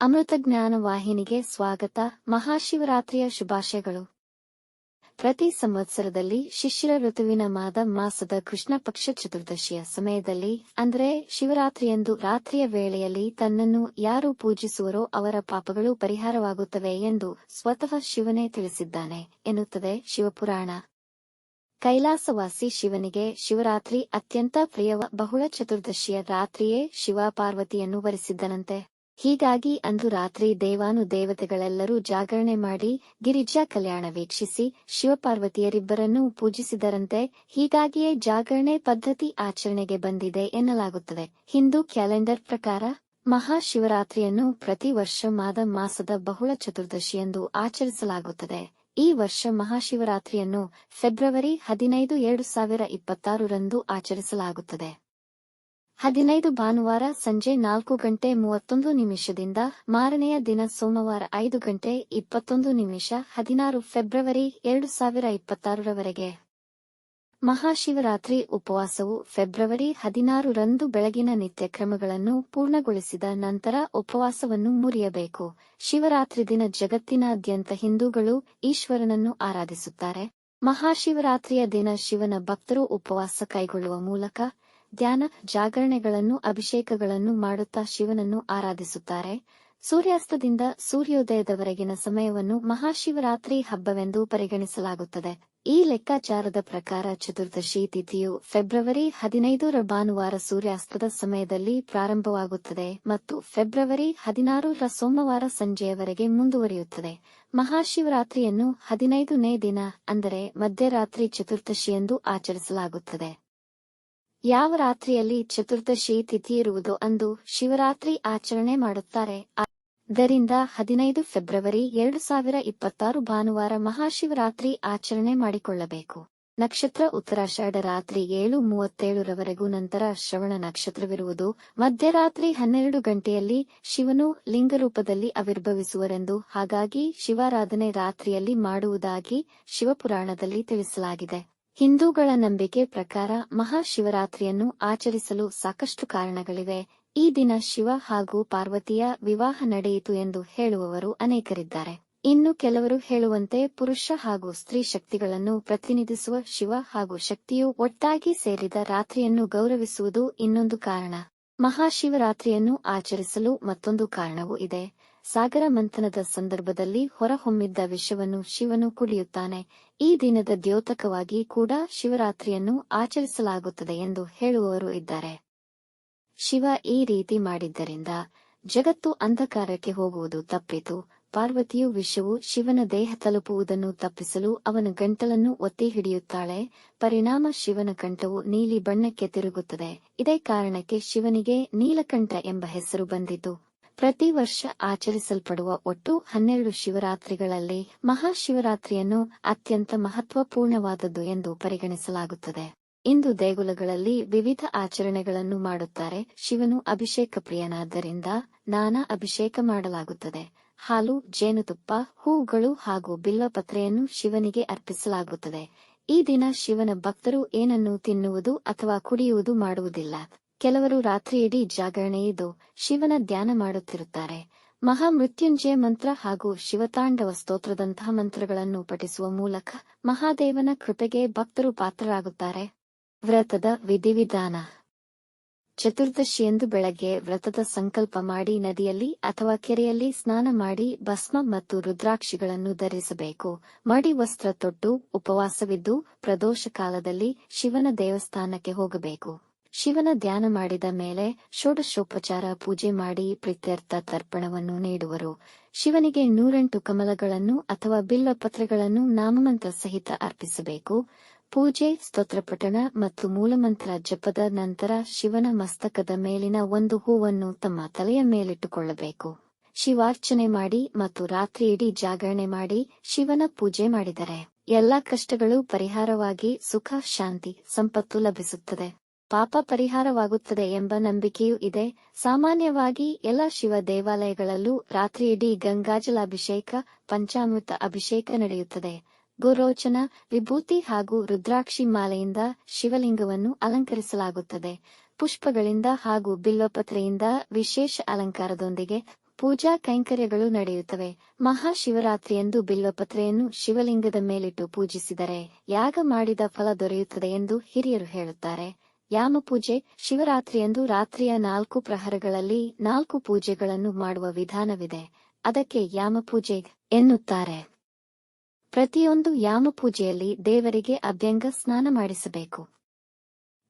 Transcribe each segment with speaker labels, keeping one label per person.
Speaker 1: ಅಮೃತ ಜ್ಞಾನ ವಾಹಿನಿಗೆ ಸ್ವಾಗತ. ಮಹಾಶಿವರಾತ್ರಿಯ ಶುಭಾಶಯಗಳು. ಪ್ರತಿ ಸಂವತ್ಸರದಲ್ಲಿ ಶಿಶಿರ ಋತುವಿನ ಮಾದ ಮಾಸದ ಕೃಷ್ಣ ಪಕ್ಷ ಚತುರ್ದಶಿಯ ಸಮಯದಲ್ಲಿ, ಅಂದರೆ ಶಿವರಾತ್ರಿಯಂದು ರಾತ್ರಿಯ ವೇಳೆಯಲ್ಲಿ ತನ್ನನ್ನು ಯಾರು ಪೂಜಿಸುವರೋ ಅವರ ಪಾಪಗಳು ಪರಿಹಾರವಾಗುತ್ತವೆ ಎಂದು ಸ್ವತಃ ಶಿವನೇ ತಿಳಿಸಿದ್ದಾನೆ ಎನ್ನುತ್ತದೆ ಶಿವಪುರಾಣ. ಕೈಲಾಸವಾಸಿ ಶಿವನಿಗೆ ಶಿವರಾತ್ರಿ ಅತ್ಯಂತ ಪ್ರಿಯವ ಬಹುಳ ಚತುರ್ದಶಿಯ ರಾತ್ರಿಯೇ ಶಿವ ಪಾರ್ವತಿಯನ್ನು ವರಿಸಿದ್ದನಂತೆ. ಹೀಗಾಗಿ ಅಂದು ರಾತ್ರಿ ದೇವಾನು ದೇವತೆಗಳೆಲ್ಲರೂ ಜಾಗರಣೆ ಮಾಡಿ ಗಿರಿಜಾ ಕಲ್ಯಾಣ ವೀಕ್ಷಿಸಿ ಶಿವಪಾರ್ವತಿಯರಿಬ್ಬರನ್ನೂ ಪೂಜಿಸಿದರಂತೆ ಹೀಗಾಗಿಯೇ ಜಾಗರಣೆ ಪದ್ಧತಿ ಆಚರಣೆಗೆ ಬಂದಿದೆ ಎನ್ನಲಾಗುತ್ತದೆ. ಹಿಂದೂ ಕ್ಯಾಲೆಂಡರ್ ಪ್ರಕಾರ ಮಹಾಶಿವರಾತ್ರಿಯನ್ನು ಪ್ರತಿ ವರ್ಷ ಮಾದ ಮಾಸದ ಬಹುಳ ಚತುರ್ದಶಿಯೆಂದು ಆಚರಿಸಲಾಗುತ್ತದೆ. ಈ ವರ್ಷ ಮಹಾಶಿವರಾತ್ರಿಯನ್ನು ಫೆಬ್ರವರಿ ಹದಿನೈದು ಎರಡು ಸಾವಿರ ಇಪ್ಪತ್ತಾರರಂದು ಆಚರಿಸಲಾಗುತ್ತದೆ. ಹದಿನೈದು ಭಾನುವಾರ ಸಂಜೆ ನಾಲ್ಕು ಗಂಟೆ ಮೂವತ್ತೊಂದು ನಿಮಿಷದಿಂದ ಮಾರನೆಯ ದಿನ ಸೋಮವಾರ ಐದು ಗಂಟೆ ಇಪ್ಪತ್ತೊಂದು ನಿಮಿಷ ಹದಿನಾರು ಫೆಬ್ರವರಿ ಎರಡು ಸಾವಿರ ಇಪ್ಪತ್ತಾರರವರೆಗೆ. ಮಹಾಶಿವರಾತ್ರಿ ಉಪವಾಸವು ಫೆಬ್ರವರಿ ಹದಿನಾರರಂದು ಬೆಳಗಿನ ನಿತ್ಯಕ್ರಮಗಳನ್ನು ಪೂರ್ಣಗೊಳಿಸಿದ ನಂತರ ಉಪವಾಸವನ್ನು ಮುರಿಯಬೇಕು. ಶಿವರಾತ್ರಿ ದಿನ ಜಗತ್ತಿನಾದ್ಯಂತ ಹಿಂದೂಗಳು ಈಶ್ವರನನ್ನು ಆರಾಧಿಸುತ್ತಾರೆ. ಮಹಾಶಿವರಾತ್ರಿಯ ದಿನ ಶಿವನ ಭಕ್ತರು ಉಪವಾಸ ಕೈಗೊಳ್ಳುವ ಮೂಲಕ ಧ್ಯಾನ, ಜಾಗರಣೆಗಳನ್ನು, ಅಭಿಷೇಕಗಳನ್ನು ಮಾಡುತ್ತಾ ಶಿವನನ್ನು ಆರಾಧಿಸುತ್ತಾರೆ. ಸೂರ್ಯಾಸ್ತದಿಂದ ಸೂರ್ಯೋದಯದವರೆಗಿನ ಸಮಯವನ್ನು ಮಹಾಶಿವರಾತ್ರಿ ಹಬ್ಬವೆಂದು ಪರಿಗಣಿಸಲಾಗುತ್ತದೆ. ಈ ಲೆಕ್ಕಾಚಾರದ ಪ್ರಕಾರ ಚತುರ್ದಶಿ ತಿಥಿಯು ಫೆಬ್ರವರಿ ಹದಿನೈದರ ಭಾನುವಾರ ಸೂರ್ಯಾಸ್ತದ ಸಮಯದಲ್ಲಿ ಪ್ರಾರಂಭವಾಗುತ್ತದೆ ಮತ್ತು ಫೆಬ್ರವರಿ ಹದಿನಾರರ ಸೋಮವಾರ ಸಂಜೆಯವರೆಗೆ ಮುಂದುವರಿಯುತ್ತದೆ. ಮಹಾಶಿವರಾತ್ರಿಯನ್ನು ಹದಿನೈದನೇ ದಿನ, ಅಂದರೆ ಮಧ್ಯರಾತ್ರಿ ಚತುರ್ದಶಿಯೆಂದು ಆಚರಿಸಲಾಗುತ್ತದೆ. ಯಾವ ರಾತ್ರಿಯಲ್ಲಿ ಚತುರ್ದಶಿ ತಿಥಿ ಇರುವುದೋ ಅಂದು ಶಿವರಾತ್ರಿ ಆಚರಣೆ ಮಾಡುತ್ತಾರೆ. ಆದ್ದರಿಂದ ಹದಿನೈದು ಫೆಬ್ರವರಿ ಎರಡು ಸಾವಿರ ಇಪ್ಪತ್ತಾರು ಭಾನುವಾರ ಮಹಾಶಿವರಾತ್ರಿ ಆಚರಣೆ ಮಾಡಿಕೊಳ್ಳಬೇಕು. ನಕ್ಷತ್ರ ಉತ್ತರಾಷಾಢ ರಾತ್ರಿ ಏಳು ಮೂವತ್ತೇಳರವರೆಗೂ ನಂತರ ಶ್ರವಣ ನಕ್ಷತ್ರವಿರುವುದು. ಮಧ್ಯರಾತ್ರಿ ಹನ್ನೆರಡು ಗಂಟೆಯಲ್ಲಿ ಶಿವನು ಲಿಂಗರೂಪದಲ್ಲಿ ಆವಿರ್ಭವಿಸುವರೆಂದು ಹಾಗಾಗಿ ಶಿವಾರಾಧನೆ ರಾತ್ರಿಯಲ್ಲಿ ಮಾಡುವುದಾಗಿ ಶಿವಪುರಾಣದಲ್ಲಿ ತಿಳಿಸಲಾಗಿದೆ. ಹಿಂದೂಗಳ ನಂಬಿಕೆ ಪ್ರಕಾರ ಮಹಾಶಿವರಾತ್ರಿಯನ್ನು ಆಚರಿಸಲು ಸಾಕಷ್ಟು ಕಾರಣಗಳಿವೆ. ಈ ದಿನ ಶಿವ ಹಾಗೂ ಪಾರ್ವತಿಯ ವಿವಾಹ ನಡೆಯಿತು ಎಂದು ಹೇಳುವವರು ಅನೇಕರಿದ್ದಾರೆ. ಇನ್ನು ಕೆಲವರು ಹೇಳುವಂತೆ ಪುರುಷ ಹಾಗೂ ಸ್ತ್ರೀ ಶಕ್ತಿಗಳನ್ನು ಪ್ರತಿನಿಧಿಸುವ ಶಿವ ಹಾಗೂ ಶಕ್ತಿಯು ಒಟ್ಟಾಗಿ ಸೇರಿದ ರಾತ್ರಿಯನ್ನು ಗೌರವಿಸುವುದು ಇನ್ನೊಂದು ಕಾರಣ. ಮಹಾಶಿವರಾತ್ರಿಯನ್ನು ಆಚರಿಸಲು ಮತ್ತೊಂದು ಕಾರಣವೂ ಇದೆ. ಸಾಗರ ಮಂಥನದ ಸಂದರ್ಭದಲ್ಲಿ ಹೊರಹೊಮ್ಮಿದ್ದ ವಿಷವನ್ನು ಶಿವನು ಕುಡಿಯುತ್ತಾನೆ ಈ ದಿನದ ದ್ಯೋತಕವಾಗಿ ಕೂಡ ಶಿವರಾತ್ರಿಯನ್ನು ಆಚರಿಸಲಾಗುತ್ತದೆ ಎಂದು ಹೇಳುವವರು ಇದ್ದಾರೆ. ಶಿವ ಈ ರೀತಿ ಮಾಡಿದ್ದರಿಂದ ಜಗತ್ತು ಅಂಧಕಾರಕ್ಕೆ ಹೋಗುವುದು ತಪ್ಪಿತು. ಪಾರ್ವತಿಯು ವಿಷವು ಶಿವನ ದೇಹ ತಲುಪುವುದನ್ನು ತಪ್ಪಿಸಲು ಅವನ ಗಂಟಲನ್ನು ಒತ್ತಿ ಹಿಡಿಯುತ್ತಾಳೆ. ಪರಿಣಾಮ ಶಿವನ ಕಂಠವು ನೀಲಿ ಬಣ್ಣಕ್ಕೆ ತಿರುಗುತ್ತದೆ. ಇದೇ ಕಾರಣಕ್ಕೆ ಶಿವನಿಗೆ ನೀಲಕಂಠ ಎಂಬ ಹೆಸರು ಬಂದಿತು ಪ್ರತಿ ವರ್ಷ ಆಚರಿಸಲ್ಪಡುವ ಒಟ್ಟು ಹನ್ನೆರಡು ಶಿವರಾತ್ರಿಗಳಲ್ಲಿ ಮಹಾಶಿವರಾತ್ರಿಯನ್ನು ಅತ್ಯಂತ ಮಹತ್ವಪೂರ್ಣವಾದದ್ದು ಎಂದು ಪರಿಗಣಿಸಲಾಗುತ್ತದೆ. ಇಂದು ದೇಗುಲಗಳಲ್ಲಿ ವಿವಿಧ ಆಚರಣೆಗಳನ್ನು ಮಾಡುತ್ತಾರೆ ಶಿವನು ಅಭಿಷೇಕ ಪ್ರಿಯನಾದ್ದರಿಂದ ನಾನಾ ಅಭಿಷೇಕ ಮಾಡಲಾಗುತ್ತದೆ. ಹಾಲು, ಜೇನುತುಪ್ಪ, ಹೂಗಳು ಹಾಗೂ ಬಿಲ್ಲಪತ್ರೆಯನ್ನು ಶಿವನಿಗೆ ಅರ್ಪಿಸಲಾಗುತ್ತದೆ. ಈ ದಿನ ಶಿವನ ಭಕ್ತರು ಏನನ್ನು ತಿನ್ನುವುದು ಅಥವಾ ಕುಡಿಯುವುದು ಮಾಡುವುದಿಲ್ಲ. ಕೆಲವರು ರಾತ್ರಿಯಿಡೀ ಜಾಗರಣೆಯಿದ್ದು ಶಿವನ ಧ್ಯಾನ ಮಾಡುತ್ತಿರುತ್ತಾರೆ. ಮಹಾಮೃತ್ಯುಂಜಯ ಮಂತ್ರ ಹಾಗೂ ಶಿವತಾಂಡವ ಸ್ತೋತ್ರದಂತಹ ಮಂತ್ರಗಳನ್ನು ಪಠಿಸುವ ಮೂಲಕ ಮಹಾದೇವನ ಕೃಪೆಗೆ ಭಕ್ತರು ಪಾತ್ರರಾಗುತ್ತಾರೆ. ವ್ರತದ ವಿಧಿವಿಧಾನ. ಚತುರ್ದಶಿಯಂದು ಬೆಳಗ್ಗೆ ವ್ರತದ ಸಂಕಲ್ಪ ಮಾಡಿ ನದಿಯಲ್ಲಿ ಅಥವಾ ಕೆರೆಯಲ್ಲಿ ಸ್ನಾನ ಮಾಡಿ ಭಸ್ಮ ಮತ್ತು ರುದ್ರಾಕ್ಷಿಗಳನ್ನು ಧರಿಸಬೇಕು. ಮಡಿ ವಸ್ತ್ರ ತೊಟ್ಟು ಉಪವಾಸವಿದ್ದು ಪ್ರದೋಷ ಕಾಲದಲ್ಲಿ ಶಿವನ ದೇವಸ್ಥಾನಕ್ಕೆ ಹೋಗಬೇಕು. ಶಿವನ ಧ್ಯಾನ ಮಾಡಿದ ಮೇಲೆ ಷೋಡಶೋಪಚಾರ ಪೂಜೆ ಮಾಡಿ ಪ್ರೀತ್ಯರ್ಥ ತರ್ಪಣವನ್ನು ನೀಡುವರು. ಶಿವನಿಗೆ ನೂರೆಂಟು ಕಮಲಗಳನ್ನು ಅಥವಾ ಬಿಲ್ಲ ಪತ್ರಗಳನ್ನು ನಾಮಮಂತ್ರ ಸಹಿತ ಅರ್ಪಿಸಬೇಕು. ಪೂಜೆ, ಸ್ತೋತ್ರಪಠಣ ಮತ್ತು ಮೂಲಮಂತ್ರ ಜಪದ ನಂತರ ಶಿವನ ಮಸ್ತಕದ ಮೇಲಿನ ಒಂದು ಹೂವನ್ನು ತಮ್ಮ ತಲೆಯ ಮೇಲಿಟ್ಟುಕೊಳ್ಳಬೇಕು. ಶಿವಾರ್ಚನೆ ಮಾಡಿ ಮತ್ತು ರಾತ್ರಿಯಿಡೀ ಜಾಗರಣೆ ಮಾಡಿ ಶಿವನ ಪೂಜೆ ಮಾಡಿದರೆ ಎಲ್ಲಾ ಕಷ್ಟಗಳು ಪರಿಹಾರವಾಗಿ ಸುಖ, ಶಾಂತಿ, ಸಂಪತ್ತು ಲಭಿಸುತ್ತದೆ. ಪಾಪ ಪರಿಹಾರವಾಗುತ್ತದೆ ಎಂಬ ನಂಬಿಕೆಯೂ ಇದೆ. ಸಾಮಾನ್ಯವಾಗಿ ಎಲ್ಲ ಶಿವ ದೇವಾಲಯಗಳಲ್ಲೂ ರಾತ್ರಿಯಿಡೀ ಗಂಗಾಜಲಾಭಿಷೇಕ, ಪಂಚಾಮೃತ ಅಭಿಷೇಕ ನಡೆಯುತ್ತದೆ. ಗುರೋಚನ, ವಿಭೂತಿ ಹಾಗೂ ರುದ್ರಾಕ್ಷಿ ಮಾಲೆಯಿಂದ ಶಿವಲಿಂಗವನ್ನು ಅಲಂಕರಿಸಲಾಗುತ್ತದೆ. ಪುಷ್ಪಗಳಿಂದ ಹಾಗೂ ಬಿಲ್ವಪತ್ರೆಯಿಂದ ವಿಶೇಷ ಅಲಂಕಾರದೊಂದಿಗೆ ಪೂಜಾ ಕೈಂಕರ್ಯಗಳು ನಡೆಯುತ್ತವೆ. ಮಹಾಶಿವರಾತ್ರಿಯಂದು ಬಿಲ್ವಪತ್ರೆಯನ್ನು ಶಿವಲಿಂಗದ ಮೇಲಿಟ್ಟು ಪೂಜಿಸಿದರೆ ಯಾಗ ಮಾಡಿದ ಫಲ ದೊರೆಯುತ್ತದೆ ಎಂದು ಹಿರಿಯರು ಹೇಳುತ್ತಾರೆ. ಯಾಮಪೂಜೆ ಶಿವರಾತ್ರಿಯಂದು ರಾತ್ರಿಯ ನಾಲ್ಕು ಪ್ರಹರಗಳಲ್ಲಿ ನಾಲ್ಕು ಪೂಜೆಗಳನ್ನು ಮಾಡುವ ವಿಧಾನವಿದೆ. ಅದಕ್ಕೆ ಯಾಮಪೂಜೆ ಎನ್ನುತ್ತಾರೆ. ಪ್ರತಿಯೊಂದು ಯಾಮಪೂಜೆಯಲ್ಲಿ ದೇವರಿಗೆ ಅಭ್ಯಂಗ ಸ್ನಾನ ಮಾಡಿಸಬೇಕು.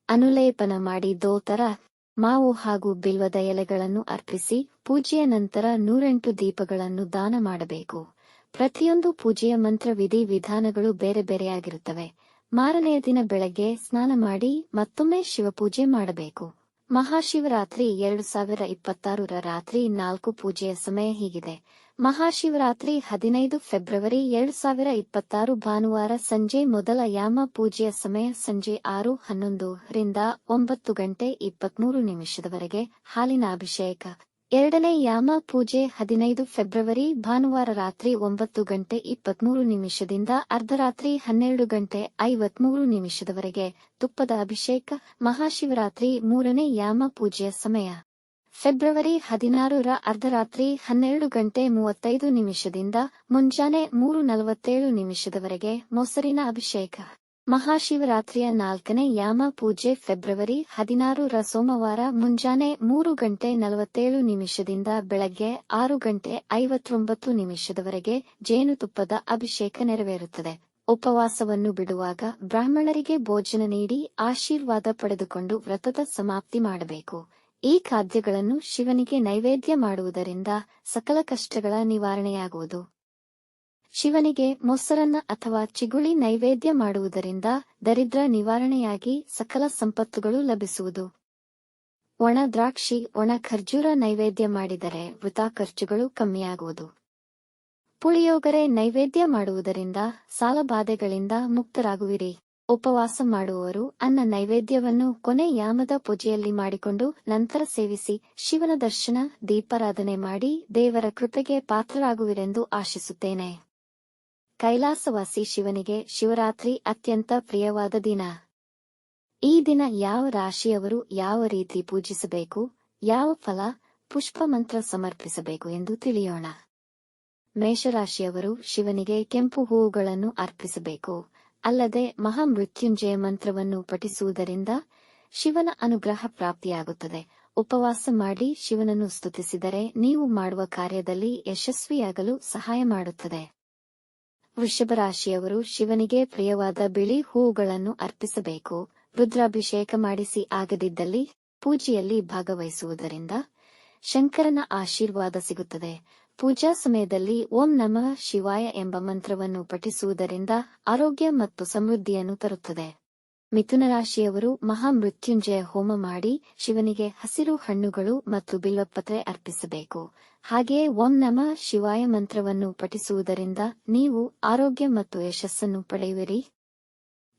Speaker 1: ಅನುಲೇಪನ ಮಾಡಿ ದೋತರ, ಮಾವು ಹಾಗೂ ಬಿಲ್ವದ ಎಲೆಗಳನ್ನು ಅರ್ಪಿಸಿ ಪೂಜೆಯ ನಂತರ ನೂರೆಂಟು ದೀಪಗಳನ್ನು ದಾನ ಮಾಡಬೇಕು. ಪ್ರತಿಯೊಂದು ಪೂಜೆಯ ಮಂತ್ರ ವಿಧಿ ವಿಧಾನಗಳು ಬೇರೆ ಬೇರೆಯಾಗಿರುತ್ತವೆ. ಮಾರನೆಯ ದಿನ ಬೆಳಗ್ಗೆ ಸ್ನಾನ ಮಾಡಿ ಮತ್ತೊಮ್ಮೆ ಶಿವಪೂಜೆ ಮಾಡಬೇಕು. ಮಹಾಶಿವರಾತ್ರಿ ಎರಡು ಸಾವಿರ ಇಪ್ಪತ್ತಾರರ ರಾತ್ರಿ ನಾಲ್ಕು ಪೂಜೆಯ ಸಮಯ ಹೀಗಿದೆ. ಮಹಾಶಿವರಾತ್ರಿ ಹದಿನೈದು ಫೆಬ್ರವರಿ ಎರಡು ಸಾವಿರ ಇಪ್ಪತ್ತಾರು ಭಾನುವಾರ ಸಂಜೆ ಮೊದಲ ಯಾಮ ಪೂಜೆಯ ಸಮಯ ಸಂಜೆ ಆರು ಹನ್ನೊಂದು ರಿಂದ ಒಂಬತ್ತು ಗಂಟೆ ಇಪ್ಪತ್ಮೂರು ನಿಮಿಷದವರೆಗೆ ಹಾಲಿನ ಅಭಿಷೇಕ. ಎರಡನೇ ಯಾಮ ಪೂಜೆ ಹದಿನೈದು ಫೆಬ್ರವರಿ ಭಾನುವಾರ ರಾತ್ರಿ ಒಂಬತ್ತು ಗಂಟೆ ಇಪ್ಪತ್ಮೂರು ನಿಮಿಷದಿಂದ ಅರ್ಧರಾತ್ರಿ ಹನ್ನೆರಡು ಗಂಟೆ ಐವತ್ಮೂರು ನಿಮಿಷದವರೆಗೆ ತುಪ್ಪದ ಅಭಿಷೇಕ ಮಹಾಶಿವರಾತ್ರಿ ಮೂರನೇ ಯಾಮ ಪೂಜೆಯ ಸಮಯ. ಫೆಬ್ರವರಿ ಹದಿನಾರರ ಅರ್ಧರಾತ್ರಿ ಹನ್ನೆರಡು ಗಂಟೆ ಮೂವತ್ತೈದು ನಿಮಿಷದಿಂದ ಮುಂಜಾನೆ ಮೂರು ನಲವತ್ತೇಳು ನಿಮಿಷದವರೆಗೆ ಮೊಸರಿನ ಅಭಿಷೇಕ. ಮಹಾಶಿವರಾತ್ರಿಯ ನಾಲ್ಕನೇ ಯಾಮ ಪೂಜೆ ಫೆಬ್ರವರಿ ಹದಿನಾರರ ಸೋಮವಾರ ಮುಂಜಾನೆ ಮೂರು ಗಂಟೆ ನಲವತ್ತೇಳು ನಿಮಿಷದಿಂದ ಬೆಳಗ್ಗೆ ಆರು ಗಂಟೆ ಐವತ್ತೊಂಬತ್ತು ನಿಮಿಷದವರೆಗೆ ಜೇನುತುಪ್ಪದ ಅಭಿಷೇಕ ನೆರವೇರುತ್ತದೆ. ಉಪವಾಸವನ್ನು ಬಿಡುವಾಗ ಬ್ರಾಹ್ಮಣರಿಗೆ ಭೋಜನ ನೀಡಿ ಆಶೀರ್ವಾದ ಪಡೆದುಕೊಂಡು ವ್ರತದ ಸಮಾಪ್ತಿ ಮಾಡಬೇಕು. ಈ ಖಾದ್ಯಗಳನ್ನು ಶಿವನಿಗೆ ನೈವೇದ್ಯ ಮಾಡುವುದರಿಂದ ಸಕಲ ಕಷ್ಟಗಳ ನಿವಾರಣೆಯಾಗುವುದು. ಶಿವನಿಗೆ ಮೊಸರನ್ನ ಅಥವಾ ಚಿಗುಳಿ ನೈವೇದ್ಯ ಮಾಡುವುದರಿಂದ ದರಿದ್ರ ನಿವಾರಣೆಯಾಗಿ ಸಕಲ ಸಂಪತ್ತುಗಳು ಲಭಿಸುವುದು. ಒಣ ದ್ರಾಕ್ಷಿ, ಒಣ ಖರ್ಜೂರ ನೈವೇದ್ಯ ಮಾಡಿದರೆ ವೃಥಾ ಖರ್ಚುಗಳು ಕಮ್ಮಿಯಾಗುವುದು. ಪುಳಿಯೋಗರೆ ನೈವೇದ್ಯ ಮಾಡುವುದರಿಂದ ಸಾಲಬಾಧೆಗಳಿಂದ ಮುಕ್ತರಾಗುವಿರಿ. ಉಪವಾಸ ಮಾಡುವವರು ಅನ್ನ ನೈವೇದ್ಯವನ್ನು ಕೊನೆ ಯಾಮದ ಪೂಜೆಯಲ್ಲಿ ಮಾಡಿಕೊಂಡು ನಂತರ ಸೇವಿಸಿ ಶಿವನ ದರ್ಶನ, ದೀಪಾರಾಧನೆ ಮಾಡಿ ದೇವರ ಕೃಪೆಗೆ ಪಾತ್ರರಾಗುವಿರೆಂದು ಆಶಿಸುತ್ತೇನೆ. ಕೈಲಾಸವಾಸಿ ಶಿವನಿಗೆ ಶಿವರಾತ್ರಿ ಅತ್ಯಂತ ಪ್ರಿಯವಾದ ದಿನ. ಈ ದಿನ ಯಾವ ರಾಶಿಯವರು ಯಾವ ರೀತಿ ಪೂಜಿಸಬೇಕು, ಯಾವ ಫಲ, ಪುಷ್ಪ ಮಂತ್ರ ಸಮರ್ಪಿಸಬೇಕು ಎಂದು ತಿಳಿಯೋಣ. ಮೇಷರಾಶಿಯವರು ಶಿವನಿಗೆ ಕೆಂಪು ಹೂವುಗಳನ್ನು ಅರ್ಪಿಸಬೇಕು, ಅಲ್ಲದೆ ಮಹಾಮೃತ್ಯುಂಜಯ ಮಂತ್ರವನ್ನು ಪಠಿಸುವುದರಿಂದ ಶಿವನ ಅನುಗ್ರಹ ಪ್ರಾಪ್ತಿಯಾಗುತ್ತದೆ. ಉಪವಾಸ ಮಾಡಿ ಶಿವನನ್ನು ಸ್ತುತಿಸಿದರೆ ನೀವು ಮಾಡುವ ಕಾರ್ಯದಲ್ಲಿ ಯಶಸ್ವಿಯಾಗಲು ಸಹಾಯ ಮಾಡುತ್ತದೆ. ವೃಷಭ ರಾಶಿಯವರು ಶಿವನಿಗೆ ಪ್ರಿಯವಾದ ಬಿಳಿ ಹೂವುಗಳನ್ನು ಅರ್ಪಿಸಬೇಕು. ರುದ್ರಾಭಿಷೇಕ ಮಾಡಿಸಿ ಆಗದಿದ್ದಲ್ಲಿ ಪೂಜೆಯಲ್ಲಿ ಭಾಗವಹಿಸುವುದರಿಂದ ಶಂಕರನ ಆಶೀರ್ವಾದ ಸಿಗುತ್ತದೆ. ಪೂಜಾ ಸಮಯದಲ್ಲಿ ಓಂ ನಮಃ ಶಿವಾಯ ಎಂಬ ಮಂತ್ರವನ್ನು ಪಠಿಸುವುದರಿಂದ ಆರೋಗ್ಯ ಮತ್ತು ಸಮೃದ್ಧಿಯನ್ನು ತರುತ್ತದೆ. ಮಿಥುನ ರಾಶಿಯವರು ಮಹಾಮೃತ್ಯುಂಜಯ ಹೋಮ ಮಾಡಿ ಶಿವನಿಗೆ ಹಸಿರು ಹಣ್ಣುಗಳು ಮತ್ತು ಬಿಲ್ವಪತ್ರೆ ಅರ್ಪಿಸಬೇಕು. ಹಾಗೆಯೇ ಓಂ ನಮ ಶಿವಾಯ ಮಂತ್ರವನ್ನು ಪಠಿಸುವುದರಿಂದ ನೀವು ಆರೋಗ್ಯ ಮತ್ತು ಯಶಸ್ಸನ್ನು ಪಡೆಯುವಿರಿ.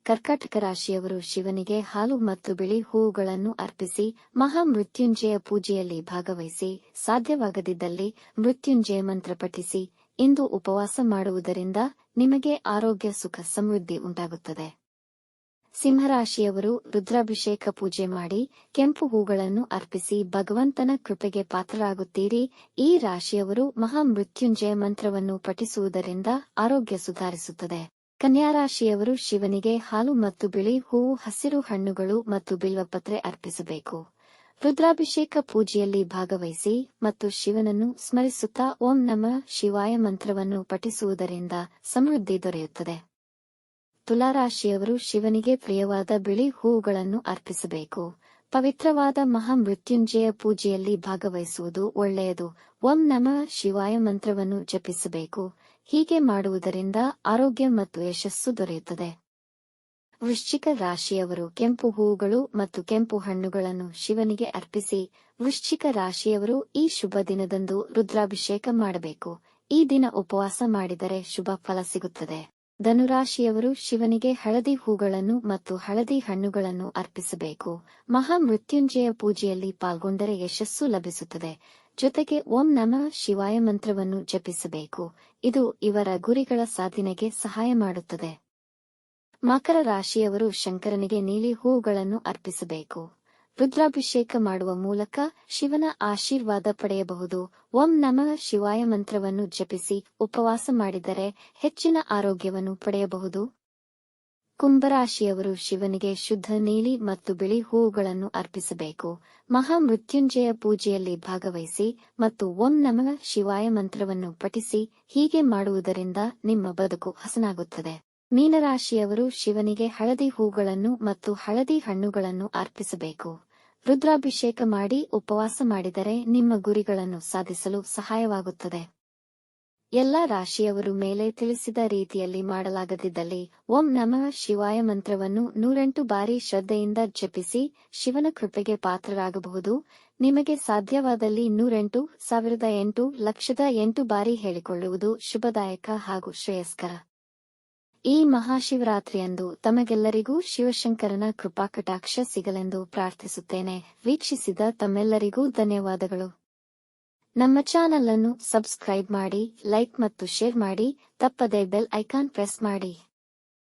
Speaker 1: ಕರ್ಕಾಟಕ ರಾಶಿಯವರು ಶಿವನಿಗೆ ಹಾಲು ಮತ್ತು ಬಿಳಿ ಹೂವುಗಳನ್ನು ಅರ್ಪಿಸಿ ಮಹಾಮೃತ್ಯುಂಜಯ ಪೂಜೆಯಲ್ಲಿ ಭಾಗವಹಿಸಿ ಸಾಧ್ಯವಾಗದಿದ್ದಲ್ಲಿ ಮೃತ್ಯುಂಜಯ ಮಂತ್ರ ಪಠಿಸಿ ಇಂದು ಉಪವಾಸ ಮಾಡುವುದರಿಂದ ನಿಮಗೆ ಆರೋಗ್ಯ, ಸುಖ, ಸಮೃದ್ಧಿ ಉಂಟಾಗುತ್ತದೆ. ಸಿಂಹರಾಶಿಯವರು ರುದ್ರಾಭಿಷೇಕ ಪೂಜೆ ಮಾಡಿ ಕೆಂಪು ಹೂಗಳನ್ನು ಅರ್ಪಿಸಿ ಭಗವಂತನ ಕೃಪೆಗೆ ಪಾತ್ರರಾಗುತ್ತೀರಿ. ಈ ರಾಶಿಯವರು ಮಹಾಮೃತ್ಯುಂಜಯ ಮಂತ್ರವನ್ನು ಪಠಿಸುವುದರಿಂದ ಆರೋಗ್ಯ ಸುಧಾರಿಸುತ್ತದೆ. ಕನ್ಯಾ ರಾಶಿಯವರು ಶಿವನಿಗೆ ಹಾಲು ಮತ್ತು ಬಿಳಿ ಹೂವು, ಹಸಿರು ಹಣ್ಣುಗಳು ಮತ್ತು ಬಿಲ್ವಪತ್ರೆ ಅರ್ಪಿಸಬೇಕು. ರುದ್ರಾಭಿಷೇಕ ಪೂಜೆಯಲ್ಲಿ ಭಾಗವಹಿಸಿ ಮತ್ತು ಶಿವನನ್ನು ಸ್ಮರಿಸುತ್ತಾ ಓಂ ನಮ ಶಿವಾಯ ಮಂತ್ರವನ್ನು ಪಠಿಸುವುದರಿಂದ ಸಮೃದ್ಧಿ ದೊರೆಯುತ್ತದೆ. ತುಲಾರಾಶಿಯವರು ಶಿವನಿಗೆ ಪ್ರಿಯವಾದ ಬಿಳಿ ಹೂವುಗಳನ್ನು ಅರ್ಪಿಸಬೇಕು. ಪವಿತ್ರವಾದ ಮಹಾಮೃತ್ಯುಂಜಯ ಪೂಜೆಯಲ್ಲಿ ಭಾಗವಹಿಸುವುದು ಒಳ್ಳೆಯದು. ಓಂ ನಮಃ ಶಿವಾಯ ಮಂತ್ರವನ್ನು ಜಪಿಸಬೇಕು. ಹೀಗೆ ಮಾಡುವುದರಿಂದ ಆರೋಗ್ಯ ಮತ್ತು ಯಶಸ್ಸು ದೊರೆಯುತ್ತದೆ. ವೃಶ್ಚಿಕ ರಾಶಿಯವರು ಕೆಂಪು ಹೂವುಗಳು ಮತ್ತು ಕೆಂಪು ಹಣ್ಣುಗಳನ್ನು ಶಿವನಿಗೆ ಅರ್ಪಿಸಿ, ವೃಶ್ಚಿಕ ರಾಶಿಯವರು ಈ ಶುಭ ದಿನದಂದು ರುದ್ರಾಭಿಷೇಕ ಮಾಡಬೇಕು. ಈ ದಿನ ಉಪವಾಸ ಮಾಡಿದರೆ ಶುಭ ಫಲ ಸಿಗುತ್ತದೆ. ಧನುರಾಶಿಯವರು ಶಿವನಿಗೆ ಹಳದಿ ಹೂಗಳನ್ನು ಮತ್ತು ಹಳದಿ ಹಣ್ಣುಗಳನ್ನು ಅರ್ಪಿಸಬೇಕು. ಮಹಾಮೃತ್ಯುಂಜಯ ಪೂಜೆಯಲ್ಲಿ ಪಾಲ್ಗೊಂಡರೆ ಯಶಸ್ಸು ಲಭಿಸುತ್ತದೆ. ಜೊತೆಗೆ ಓಂ ನಮಃ ಶಿವಾಯ ಮಂತ್ರವನ್ನು ಜಪಿಸಬೇಕು. ಇದು ಇವರ ಗುರಿಗಳ ಸಾಧನೆಗೆ ಸಹಾಯ ಮಾಡುತ್ತದೆ. ಮಕರ ರಾಶಿಯವರು ಶಂಕರನಿಗೆ ನೀಲಿ ಹೂಗಳನ್ನು ಅರ್ಪಿಸಬೇಕು. ರುದ್ರಾಭಿಷೇಕ ಮಾಡುವ ಮೂಲಕ ಶಿವನ ಆಶೀರ್ವಾದ ಪಡೆಯಬಹುದು. ಓಂ ನಮಃ ಶಿವಾಯ ಮಂತ್ರವನ್ನು ಜಪಿಸಿ ಉಪವಾಸ ಮಾಡಿದರೆ ಹೆಚ್ಚಿನ ಆರೋಗ್ಯವನ್ನು ಪಡೆಯಬಹುದು. ಕುಂಭರಾಶಿಯವರು ಶಿವನಿಗೆ ಶುದ್ಧ ನೀಲಿ ಮತ್ತು ಬಿಳಿ ಹೂವುಗಳನ್ನು ಅರ್ಪಿಸಬೇಕು. ಮಹಾಮೃತ್ಯುಂಜಯ ಪೂಜೆಯಲ್ಲಿ ಭಾಗವಹಿಸಿ ಮತ್ತು ಓಂ ನಮಃ ಶಿವಾಯ ಮಂತ್ರವನ್ನು ಪಠಿಸಿ ಹೀಗೆ ಮಾಡುವುದರಿಂದ ನಿಮ್ಮ ಬದುಕು ಹಸನಾಗುತ್ತದೆ. ಮೀನರಾಶಿಯವರು ಶಿವನಿಗೆ ಹಳದಿ ಹೂಗಳನ್ನು ಮತ್ತು ಹಳದಿ ಹಣ್ಣುಗಳನ್ನು ಅರ್ಪಿಸಬೇಕು. ರುದ್ರಾಭಿಷೇಕ ಮಾಡಿ ಉಪವಾಸ ಮಾಡಿದರೆ ನಿಮ್ಮ ಗುರಿಗಳನ್ನು ಸಾಧಿಸಲು ಸಹಾಯವಾಗುತ್ತದೆ. ಎಲ್ಲ ರಾಶಿಯವರು ಮೇಲೆ ತಿಳಿಸಿದ ರೀತಿಯಲ್ಲಿ ಮಾಡಲಾಗದಿದ್ದಲ್ಲಿ ಓಂ ನಮಃ ಶಿವಾಯ ಮಂತ್ರವನ್ನು ನೂರೆಂಟು ಬಾರಿ ಶ್ರದ್ಧೆಯಿಂದ ಜಪಿಸಿ ಶಿವನ ಕೃಪೆಗೆ ಪಾತ್ರರಾಗಬಹುದು. ನಿಮಗೆ ಸಾಧ್ಯವಾದಲ್ಲಿ ನೂರೆಂಟು, ಸಾವಿರದ ಎಂಟು, ಲಕ್ಷದ ಎಂಟು ಬಾರಿ ಹೇಳಿಕೊಳ್ಳುವುದು ಶುಭದಾಯಕ ಹಾಗೂ ಶ್ರೇಯಸ್ಕರ. ಈ ಮಹಾಶಿವರಾತ್ರಿಯಂದು ತಮಗೆಲ್ಲರಿಗೂ ಶಿವಶಂಕರನ ಕೃಪಾಕಟಾಕ್ಷ ಸಿಗಲೆಂದು ಪ್ರಾರ್ಥಿಸುತ್ತೇನೆ. ವೀಕ್ಷಿಸಿದ ತಮ್ಮೆಲ್ಲರಿಗೂ ಧನ್ಯವಾದಗಳು. ನಮ್ಮ ಚಾನಲ್ ಅನ್ನು ಸಬ್ಸ್ಕ್ರೈಬ್ ಮಾಡಿ, ಲೈಕ್ ಮತ್ತು ಶೇರ್ ಮಾಡಿ, ತಪ್ಪದೇ ಬೆಲ್ ಐಕಾನ್ ಪ್ರೆಸ್ ಮಾಡಿ.